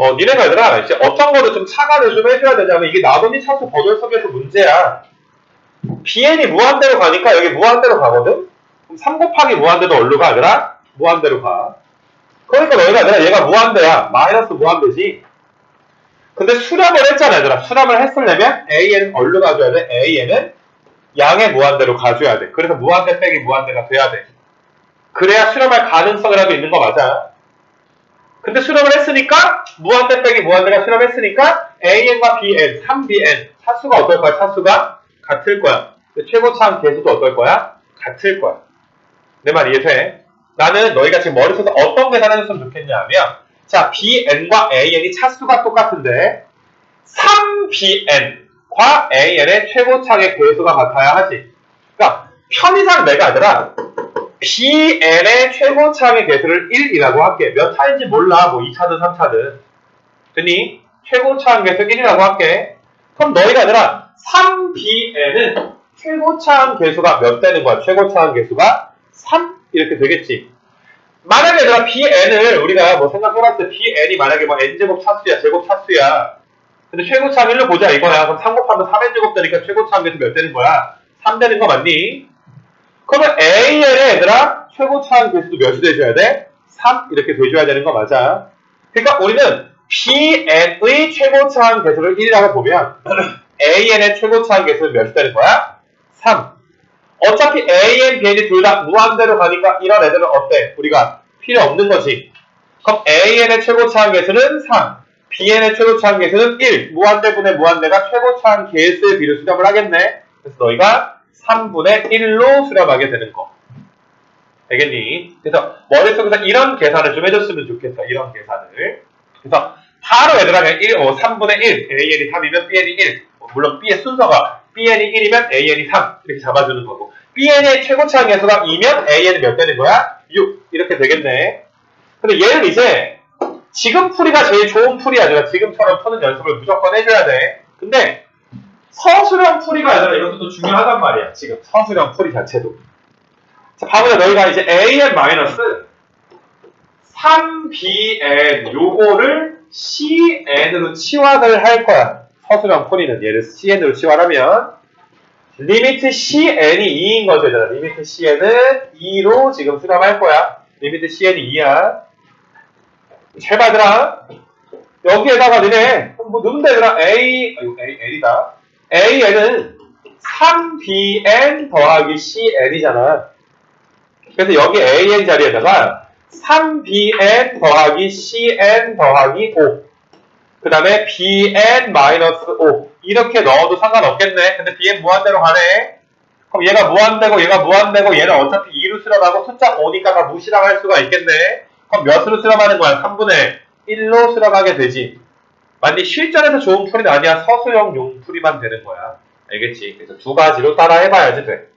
어, 니네가 얘들아, 이제 어떤 거를 좀 차관을 좀 해줘야 되냐면, 이게 나머지 차수 버전 속에서 문제야. bn이 무한대로 가니까 여기 무한대로 가거든? 그럼 3 곱하기 무한대도 어디로 가, 얘들아? 무한대로 가. 그러니까 너희가 얘들아, 얘가 무한대야. 마이너스 무한대지. 근데 수렴을 했잖아, 얘들아. 수렴을 했으려면 AN은 어디로 가줘야 돼? AN은 양의 무한대로 가줘야 돼. 그래서 무한대 빼기 무한대가 돼야 돼. 그래야 수렴할 가능성이라도 있는 거 맞아. 근데 수렴을 했으니까 무한대 빼기 무한대가 수렴했으니까 AN과 BN, 3BN 차수가 어떨 거야? 차수가 같을 거야. 최고차항 계수도 어떨 거야? 같을 거야. 내 말 이해돼? 나는 너희가 지금 머릿속에 어떤 계산을 했으면 좋겠냐면 자, BN과 AN이 차수가 똑같은데 3BN과 AN의 최고차의 계수가 같아야 하지. 그러니까 편의상 내가 아니라 BN의 최고차의 개수를 1이라고 할게. 몇 차인지 몰라. 뭐 2차든 3차든. 됐니? 최고 차항 개수 1이라고 할게. 그럼 너희가 아니라 3BN은 최고 차항 개수가 몇 되는 거야? 최고 차항 개수가 3 이렇게 되겠지. 만약에 얘들아 BN을 우리가 뭐 생각해봤을 때 BN이 만약에 뭐 N제곱 차수야, 제곱 차수야. 근데 최고 차항 1로 보자 이거야. 그럼 3 곱하면 3N제곱 되니까 최고 차항 개수 몇 되는 거야? 3 되는 거 맞니? 그러면 AN의 얘들아 최고차항 개수도 몇이 돼줘야 돼? 3 이렇게 돼줘야 되는 거 맞아. 그러니까 우리는 BN의 최고차항 개수를 1이라고 보면 AN의 최고차항 개수는 몇이 되는 거야? 3. 어차피 AN, BN이 둘 다 무한대로 가니까 이런 애들은 어때? 우리가 필요 없는 거지. 그럼 AN의 최고차항 개수는 3. BN의 최고차항 개수는 1. 무한대분의 무한대가 최고차항 개수의 비를 수렴을 하겠네. 그래서 너희가 3분의 1로 수렴하게 되는 거. 되겠니? 그래서 머릿속에서 이런 계산을 좀 해줬으면 좋겠어. 이런 계산을. 그래서 바로 얘들아 그냥 1, 어, 3분의 1, AN이 3이면 BN이 1. 어, 물론 B의 순서가 BN이 1이면 AN이 3 이렇게 잡아주는 거고 BN의 최고차항 계수가 2면 AN이 몇 되는 거야? 6 이렇게 되겠네. 근데 얘를 이제 지금 풀이가 제일 좋은 풀이 아니라 지금처럼 푸는 연습을 무조건 해줘야 돼. 근데 풀이가 아니라 이것도 또 중요하단 말이야. 지금 서술형 풀이 자체도. 자, 봐보자. 너희가 이제 AN 마이너스 3BN 요거를 CN으로 치환을 할 거야. 서술형 풀이는 얘를 CN으로 치환하면 리미트 CN이 2인 거죠. 얘들아. 리미트 CN은 2로 지금 수렴할 거야. 리미트 CN이 2야. 잘 봐들아. 여기에다가 너네 뭐 넣으면 되더라. A, 아이고, A, L이다. AN은 3BN 더하기 CN이잖아. 그래서 여기 AN 자리에다가 3BN 더하기 CN 더하기 5. 그 다음에 BN 마이너스 5. 이렇게 넣어도 상관없겠네. 근데 BN 무한대로 가네. 그럼 얘가 무한대고 얘가 무한대고 얘는 어차피 2로 수렴하고 숫자 5니까 다 무시랑 할 수가 있겠네. 그럼 몇으로 수렴하는 거야? 3분의 1로 수렴하게 되지. 만약 실전에서 좋은 풀이는 아니야. 서술형 용풀이만 되는 거야. 알겠지? 그래서 두 가지로 따라 해봐야지 돼.